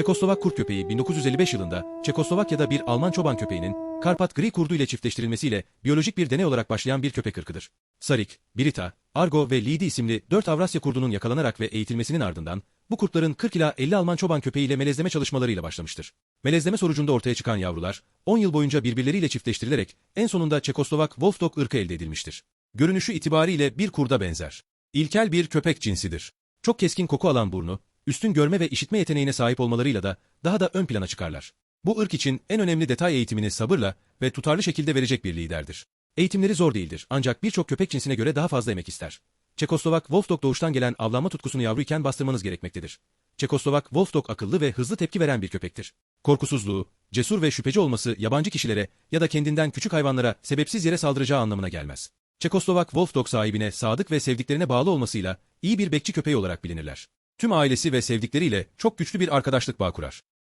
Çekoslovak kurt köpeği 1955 yılında Çekoslovakya'da bir Alman çoban köpeğinin Karpat gri kurdu ile çiftleştirilmesiyle biyolojik bir deney olarak başlayan bir köpek ırkıdır. Sarik, Birita, Argo ve Lidi isimli 4 Avrasya kurdunun yakalanarak ve eğitilmesinin ardından bu kurtların 40 ila 50 Alman çoban köpeğiyle melezleme çalışmalarıyla başlamıştır. Melezleme sonucunda ortaya çıkan yavrular 10 yıl boyunca birbirleriyle çiftleştirilerek en sonunda Çekoslovak Wolfdog ırkı elde edilmiştir. Görünüşü itibariyle bir kurda benzer. İlkel bir köpek cinsidir. Çok keskin koku alan burnu, üstün görme ve işitme yeteneğine sahip olmalarıyla da daha da ön plana çıkarlar. Bu ırk için en önemli detay eğitimini sabırla ve tutarlı şekilde verecek bir liderdir. Eğitimleri zor değildir ancak birçok köpek cinsine göre daha fazla emek ister. Çekoslovak Wolfdog doğuştan gelen avlanma tutkusunu yavruyken bastırmanız gerekmektedir. Çekoslovak Wolfdog akıllı ve hızlı tepki veren bir köpektir. Korkusuzluğu, cesur ve şüpheci olması yabancı kişilere ya da kendinden küçük hayvanlara sebepsiz yere saldıracağı anlamına gelmez. Çekoslovak Wolfdog sahibine sadık ve sevdiklerine bağlı olmasıyla iyi bir bekçi köpeği olarak bilinirler. Tüm ailesi ve sevdikleriyle çok güçlü bir arkadaşlık bağı kurar.